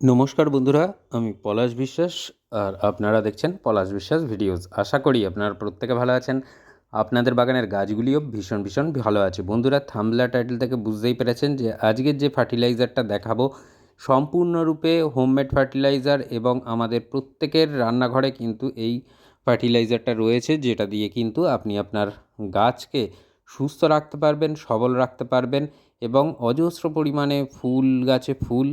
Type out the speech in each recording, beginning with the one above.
নমস্কার বন্ধুরা, আমি পলাশ বিশ্বাস আর আপনারা দেখছেন পলাশ বিশ্বাস ভিডিওস। আশা করি আপনারা প্রত্যেকে ভালো আছেন। আপনাদের বাগানের গাছগুলিও ভীষণ ভীষণ ভালো আছে। বন্ধুরা থামলা টাইটেল থেকে বুঝতেই পেরেছেন যে আজকের যে ফার্টিলাইজারটা দেখাবো, সম্পূর্ণরূপে হোমমেড ফার্টিলাইজার এবং আমাদের প্রত্যেকের রান্নাঘরে কিন্তু এই ফার্টিলাইজারটা রয়েছে, যেটা দিয়ে কিন্তু আপনি আপনার গাছকে সুস্থ রাখতে পারবেন, সবল রাখতে পারবেন এবং অজস্র পরিমাণে ফুল গাছে ফুল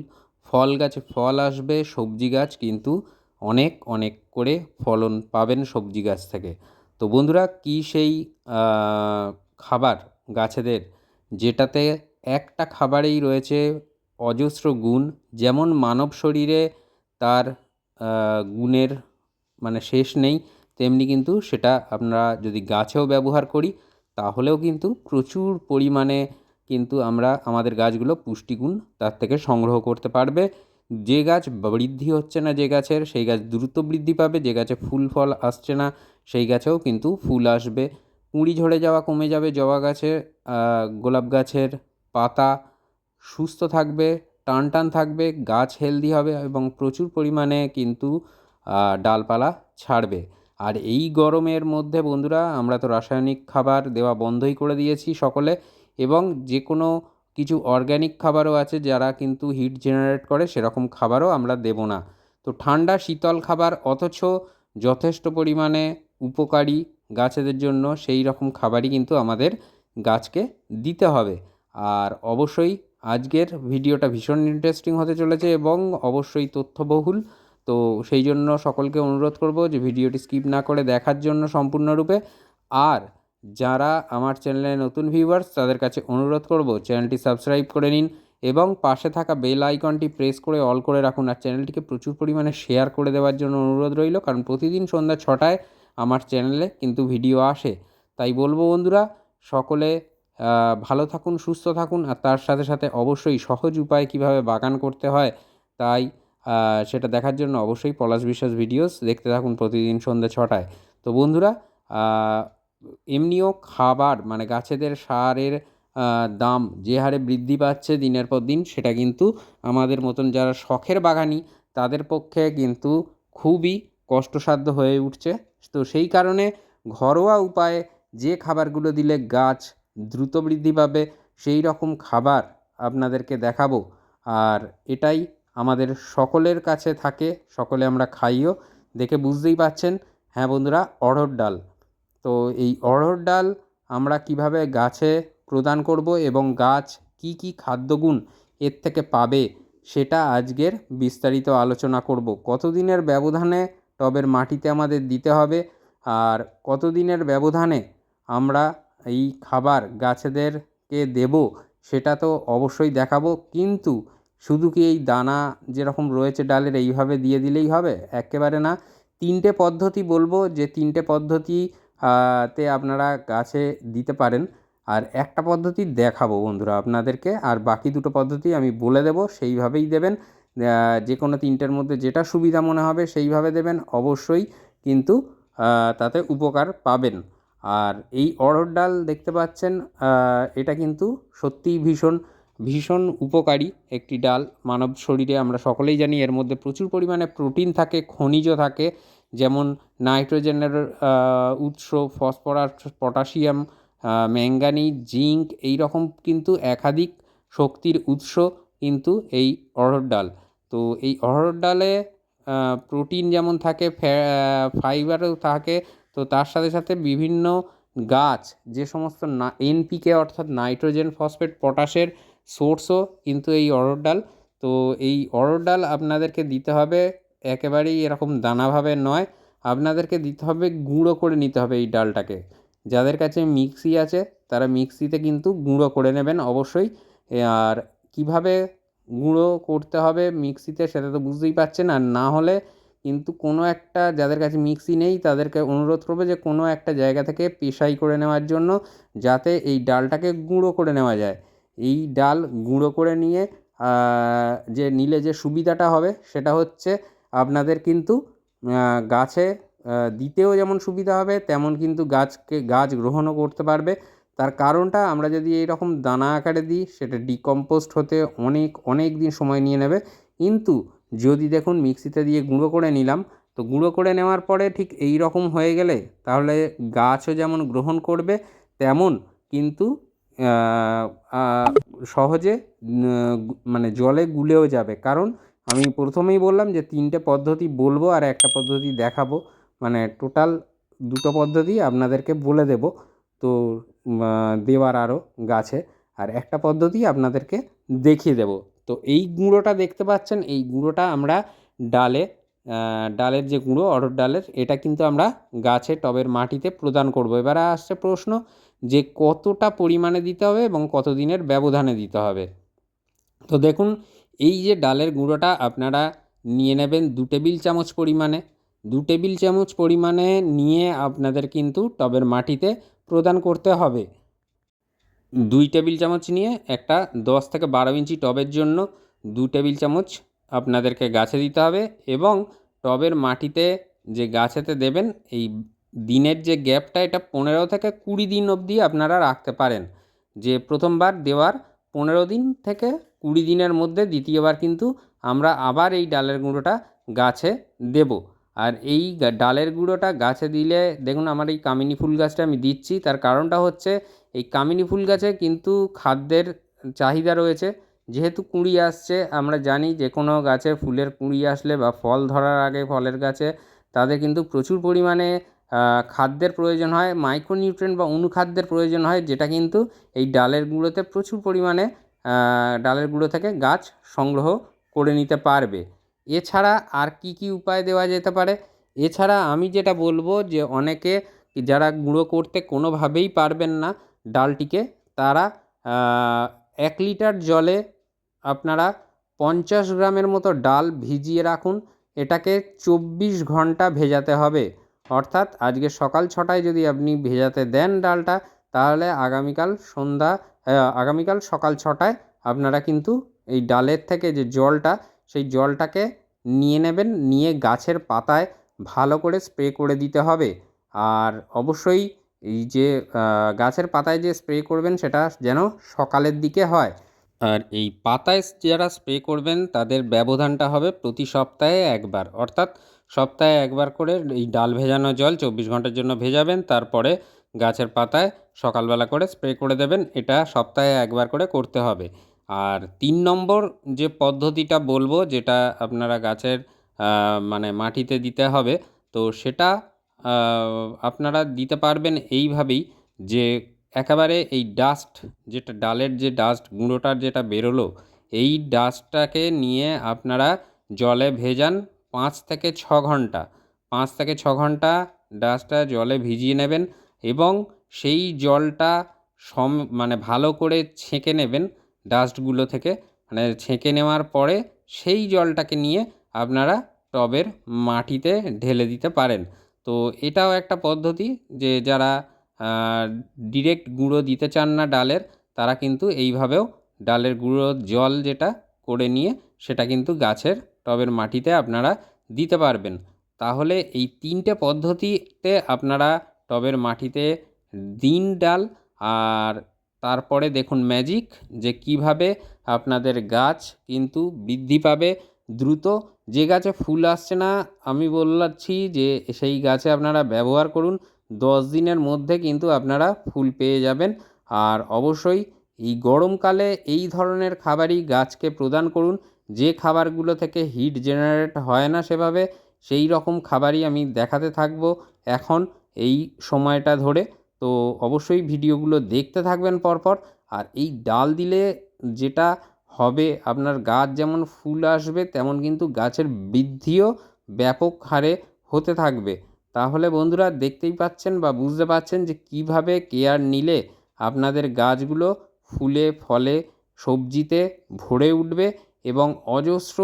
ফল গাছে ফল আসবে, সবজি গাছ কিন্তু অনেক অনেক করে ফলন পাবেন সবজি গাছ থেকে। তো বন্ধুরা, কী সেই খাবার গাছেদের যেটাতে একটা খাবারেই রয়েছে অজস্র গুণ, যেমন মানব শরীরে তার গুণের মানে শেষ নেই, তেমনি কিন্তু সেটা আমরা যদি গাছেও ব্যবহার করি, তাহলেও কিন্তু প্রচুর পরিমাণে কিন্তু আমরা আমাদের গাছগুলো পুষ্টিগুণ তার থেকে সংগ্রহ করতে পারবে। যে গাছ বৃদ্ধি হচ্ছে না যে গাছের, সেই গাছ দ্রুত বৃদ্ধি পাবে, যে গাছে ফুল, ফল আসছে না, সেই গাছেও কিন্তু ফুল আসবে। কুঁড়ি ঝরে যাওয়া কমে যাবে, জবা গাছের গোলাপ গাছের পাতা সুস্থ থাকবে, টান টান থাকবে, গাছ হেলদি হবে এবং প্রচুর পরিমাণে কিন্তু ডালপালা ছাড়বে। আর এই গরমের মধ্যে বন্ধুরা, আমরা তো রাসায়নিক খাবার দেওয়া বন্ধই করে দিয়েছি সকলে। এবং যে কোনো কিছু অর্গ্যানিক খাবারও আছে যারা কিন্তু হিট জেনারেট করে, সেরকম খাবারও আমরা দেব না। তো ঠান্ডা শীতল খাবার অথচ যথেষ্ট পরিমাণে উপকারী গাছেদের জন্য, সেই রকম খাবারই কিন্তু আমাদের গাছকে দিতে হবে। আর অবশ্যই আজকের ভিডিওটা ভীষণ ইন্টারেস্টিং হতে চলেছে এবং অবশ্যই তথ্যবহুল। তো সেই জন্য সকলকে অনুরোধ করব যে ভিডিওটি স্কিপ না করে দেখার জন্য সম্পূর্ণরূপে। আর যারা আমার চ্যানেলে নতুন ভিউয়ার্স তাদের কাছে অনুরোধ করব চ্যানেলটি সাবস্ক্রাইব করে নিন এবং পাশে থাকা বেল আইকনটি প্রেস করে অল করে রাখুন আর চ্যানেলটিকে প্রচুর পরিমাণে শেয়ার করে দেওয়ার জন্য অনুরোধ রইল কারণ প্রতিদিন সন্ধ্যা ছটায় আমার চ্যানেলে কিন্তু ভিডিও আসে। তাই বলব বন্ধুরা, সকলে ভালো থাকুন, সুস্থ থাকুন আর তার সাথে সাথে অবশ্যই সহজ উপায়ে কীভাবে বাগান করতে হয় তাই সেটা দেখার জন্য অবশ্যই পলাশ বিশ্বাস ভিডিওস দেখতে থাকুন প্রতিদিন সন্ধ্যে ছটায়। তো বন্ধুরা এমনিও খাবার মানে গাছেদের সারের দাম যে হারে বৃদ্ধি পাচ্ছে দিনের পর দিন, সেটা কিন্তু আমাদের মতন যারা শখের বাগানি, তাদের পক্ষে কিন্তু খুবই কষ্টসাধ্য হয়ে উঠছে। তো সেই কারণে ঘরোয়া উপায়ে যে খাবারগুলো দিলে গাছ দ্রুত বৃদ্ধি পাবে, সেই রকম খাবার আপনাদেরকে দেখাবো। আর এটাই আমাদের সকলের কাছে থাকে, সকলে আমরা খাইও। দেখে বুঝতেই পাচ্ছেন হ্যাঁ বন্ধুরা, অড়হর ডাল। তো এই অড়হর ডাল আমরা কীভাবে গাছে প্রদান করব এবং গাছ কী কী খাদ্যগুণ এর থেকে পাবে সেটা আজকের বিস্তারিত আলোচনা করব। কতদিনের ব্যবধানে টবের মাটিতে আমাদের দিতে হবে আর কতদিনের ব্যবধানে আমরা এই খাবার গাছেদেরকে দেব সেটা তো অবশ্যই দেখাবো। কিন্তু শুধু কি এই দানা যেরকম রয়েছে ডালের এইভাবে দিয়ে দিলেই হবে? একেবারে না। তিনটে পদ্ধতি বলব যে তিনটে পদ্ধতি তে আপনারা গাছে দিতে পারেন। আর একটা পদ্ধতি দেখাবো বন্ধুরা আপনাদেরকে। আর বাকি দুটো পদ্ধতি আমি বলে দেবো, সেইভাবেই দেবেন। যে কোনো তিনটের মধ্যে যেটা সুবিধা মনে হবে সেইভাবে দেবেন, অবশ্যই। কিন্তু তাতে উপকার পাবেন। আর এই অড়হর ডাল দেখতে পাচ্ছেন এটা কিন্তু সত্যিই ভীষণ ভীষণ উপকারী একটি ডাল। মানব শরীরে আমরা সকলেই জানি এর মধ্যে প্রচুর পরিমাণে প্রোটিন থাকে খনিজ থাকে। যেমন নাইট্রোজেনের উৎস, ফসফরাস, পটাশিয়াম ম্যাঙ্গানিজ জিঙ্ক, এই রকম কিন্তু একাধিক শক্তির উৎস কিন্তু এই অড়হর ডাল। তো এই অড়হর ডালে প্রোটিন যেমন থাকে ফাইবারও থাকে, তো তার সাথে সাথে বিভিন্ন গাছ, যে সমস্ত না, এনপিকে অর্থাৎ নাইট্রোজেন, ফসফেট, পটাশের সোর্সও কিন্তু এই অড়হর ডাল। তো এই অড়হর ডাল আপনাদেরকে দিতে হবে একেবারেই এরকম দানাভাবে নয়। আপনাদেরকে দিতে হবে, গুঁড়ো করে নিতে হবে এই ডালটাকে। যাদের কাছে মিক্সি আছে, তারা মিক্সিতে কিন্তু গুঁড়ো করে নেবেন অবশ্যই। আর কীভাবে গুঁড়ো করতে হবে মিক্সিতে সেটা তো বুঝতেই পারছেন। আর না হলে কিন্তু কোনো একটা, যাদের কাছে মিক্সি নেই, তাদেরকে অনুরোধ করব যে কোনো একটা জায়গা থেকে পেশাই করে নেওয়ার জন্য যাতে এই ডালটাকে গুঁড়ো করে নেওয়া যায়। এই ডাল গুঁড়ো করে নিয়ে যে নিলে যে সুবিধাটা হবে সেটা হচ্ছে আপনাদের কিন্তু গাছে দিতেও যেমন সুবিধা হবে, তেমন কিন্তু গাছকে, গাছ গ্রহণও করতে পারবে। তার কারণটা আমরা যদি এইরকম দানা আকারে দিই, সেটা ডিকম্পোস্ট হতে অনেক অনেক দিন সময় নিয়ে নেবে। কিন্তু যদি দেখুন মিক্সিতে দিয়ে গুঁড়ো করে নিলাম, তো গুঁড়ো করে নেওয়ার পরে ঠিক এই রকম হয়ে গেলে তাহলে গাছও যেমন গ্রহণ করবে, তেমন কিন্তু সহজে মানে জলে গুলেও যাবে। কারণ আমি প্রথমেই বললাম যে তিনটে পদ্ধতি বলব আর একটা পদ্ধতি দেখাবো। মানে টোটাল দুটো পদ্ধতি আপনাদেরকে বলে দেবো। তো দেওয়ার আরও গাছে। আর একটা পদ্ধতি আপনাদেরকে দেখিয়ে দেবো। তো এই গুঁড়োটা দেখতে পাচ্ছেন, এই গুঁড়োটা আমরা ডালে ডালের যে গুঁড়ো, অড়হর ডালের, এটা কিন্তু আমরা গাছে, টবের মাটিতে প্রদান করব। এবারে আসছে প্রশ্ন যে কতটা পরিমাণে দিতে হবে এবং কত দিনের ব্যবধানে দিতে হবে? তো দেখুন এই যে ডালের গুঁড়োটা আপনারা নিয়ে নেবেন দু টেবিল চামচ পরিমাণে। দু টেবিল চামচ পরিমাণে নিয়ে আপনাদের কিন্তু টবের মাটিতে প্রদান করতে হবে। দুই টেবিল চামচ নিয়ে একটা দশ থেকে বারো ইঞ্চি টবের জন্য দু টেবিল চামচ আপনাদেরকে গাছে দিতে হবে এবং টবের মাটিতে যে গাছেতে দেবেন এই দিনের যে গ্যাপটা এটা পনেরো থেকে কুড়ি দিন অবধি আপনারা রাখতে পারেন। যে প্রথমবার দেওয়ার পনেরো দিন থেকে কুড়ি দিনের মধ্যে দ্বিতীয়বার কিন্তু আমরা আবার এই ডালের গুঁড়োটা গাছে দেব। আর এই ডালের গুঁড়োটা গাছে দিলে, দেখুন আমার এই কামিনী ফুল গাছটা আমি দিচ্ছি, তার কারণটা হচ্ছে এই কামিনী ফুল গাছে কিন্তু খাদ্যের চাহিদা রয়েছে। যেহেতু কুঁড়ি আসছে, আমরা জানি যে কোনো গাছে ফুলের কুঁড়ি আসলে বা ফল ধরার আগে ফলের গাছে, তাদের কিন্তু প্রচুর পরিমাণে খাদ্যের প্রয়োজন হয় মাইক্রোনিউট্রেন বা অনুখাদ্যের প্রয়োজন হয়, যেটা কিন্তু এই ডালের গুঁড়োতে প্রচুর পরিমাণে ডালের গুঁড়ো থেকে গাছ সংগ্রহ করে নিতে পারবে। এছাড়া আর কী কী উপায় দেওয়া যেতে পারে? এছাড়া আমি যেটা বলব যে, অনেকে যারা গুঁড়ো করতে কোনোভাবেই পারবেন না ডালটিকে, তারা এক লিটার জলে আপনারা পঞ্চাশ গ্রামের মতো ডাল ভিজিয়ে রাখুন। এটাকে চব্বিশ ঘণ্টা ভেজাতে হবে। অর্থাৎ আজকে সকাল ছটায় যদি আপনি ভেজাতে দেন ডালটা, তাহলে আগামীকাল সন্ধ্যা আগামীকাল সকাল ছটায় আপনারা কিন্তু এই ডালের থেকে যে জলটা, সেই জলটাকে নিয়ে নেবেন, নিয়ে গাছের পাতায় ভালো করে স্প্রে করে দিতে হবে। আর অবশ্যই এই যে গাছের পাতায় যে স্প্রে করবেন সেটা যেন সকালের দিকে হয়। আর এই পাতায় যারা স্প্রে করবেন তাদের ব্যবধানটা হবে প্রতি সপ্তাহে একবার। অর্থাৎ সপ্তাহে একবার করে এই ডাল ভেজানো জল চব্বিশ ঘণ্টার জন্য ভেজাবেন, তারপরে গাছের পাতায় সকালবেলা করে স্প্রে করে দেবেন, এটা সপ্তাহে একবার করে করতে হবে। আর তিন নম্বর যে পদ্ধতিটা বলব, যেটা আপনারা গাছের মানে মাটিতে দিতে হবে, তো সেটা আপনারা দিতে পারবেন এইভাবেই যে একেবারে এই ডাস্ট যেটা ডালের যে ডাস্ট গুঁড়োটার যেটা বেরোলো, এই ডাস্টটাকে নিয়ে আপনারা জলে ভেজান পাঁচ থেকে ছ ঘণ্টা, পাঁচ থেকে ছ ঘণ্টা ডাস্টটা জলে ভিজিয়ে নেবেন এবং সেই জলটা সম মানে ভালো করে ছেঁকে নেবেন ডাস্টগুলো থেকে। মানে ছেঁকে নেওয়ার পরে সেই জলটাকে নিয়ে আপনারা টবের মাটিতে ঢেলে দিতে পারেন। তো এটাও একটা পদ্ধতি যে যারা ডিরেক্ট গুঁড়ো দিতে চান না ডালের, তারা কিন্তু এইভাবেও ডালের গুঁড়োর জল যেটা করে নিয়ে সেটা কিন্তু গাছের টবের মাটিতে আপনারা দিতে পারবেন। তাহলে এই তিনটে পদ্ধতিতে আপনারা টবের মাটিতে দিন ডাল আর তারপরে দেখুন ম্যাজিক যে কীভাবে আপনাদের গাছ কিন্তু বৃদ্ধি পাবে দ্রুত। যে গাছে ফুল আসছে না, আমি বললাচ্ছি যে সেই গাছে আপনারা ব্যবহার করুন। দশ দিনের মধ্যে কিন্তু আপনারা ফুল পেয়ে যাবেন। আর অবশ্যই এই গরমকালে এই ধরনের খাবারই গাছকে প্রদান করুন। যে খাবারগুলো থেকে হিট জেনারেট হয় না সেভাবে, সেই রকম খাবারই আমি দেখাতে থাকব এখন এই সময়টা ধরে। তো অবশ্যই ভিডিওগুলো দেখতে থাকবেন পরপর। আর এই ডাল দিলে যেটা হবে, আপনার গাছ যেমন ফুল আসবে, তেমন কিন্তু গাছের বৃদ্ধিও ব্যাপক হারে হতে থাকবে। তাহলে বন্ধুরা দেখতেই পাচ্ছেন বা বুঝতে পারছেন যে কীভাবে কেয়ার নিলে আপনাদের গাছগুলো ফুলে, ফলে, সবজিতে ভরে উঠবে এবং অজস্র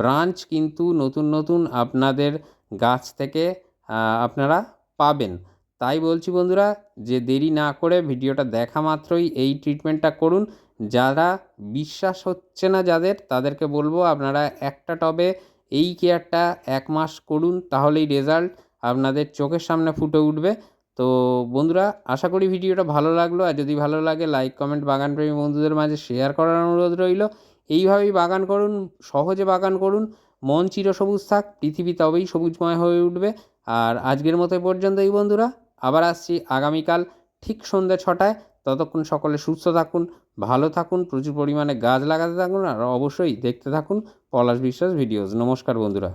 ব্রাঞ্চ কিন্তু নতুন নতুন আপনাদের গাছ থেকে আপনারা পাবেন। তাই বলছি বন্ধুরা, যে দেরি না করে ভিডিওটা দেখা মাত্রই এই ট্রিটমেন্টটা করুন। যারা বিশ্বাস হচ্ছে না যাদের, তাদেরকে বলব আপনারা একটা টবে এই কেয়ারটা এক মাস করুন, তাহলেই রেজাল্ট আপনাদের চোখের সামনে ফুটে উঠবে। তো বন্ধুরা, আশা করি ভিডিওটা ভালো লাগল। আর যদি ভালো লাগে লাইক কমেন্ট বাগানপ্রেমী বন্ধুদের মাঝে শেয়ার করার অনুরোধ রইল। এইভাবেই বাগান করুন, সহজে বাগান করুন। মন চিরসবুজ থাক, পৃথিবী তবেই সবুজময় হয়ে উঠবে। আর আজকের মতো এ পর্যন্তই বন্ধুরা। আবার আসছি আগামীকাল ঠিক সন্ধ্যে ছটায়। ততক্ষণ সকলে সুস্থ থাকুন, ভালো থাকুন, প্রচুর পরিমাণে গাছ লাগাতে থাকুন আর অবশ্যই দেখতে থাকুন পলাশ বিশ্বাস ভিডিওস। নমস্কার বন্ধুরা।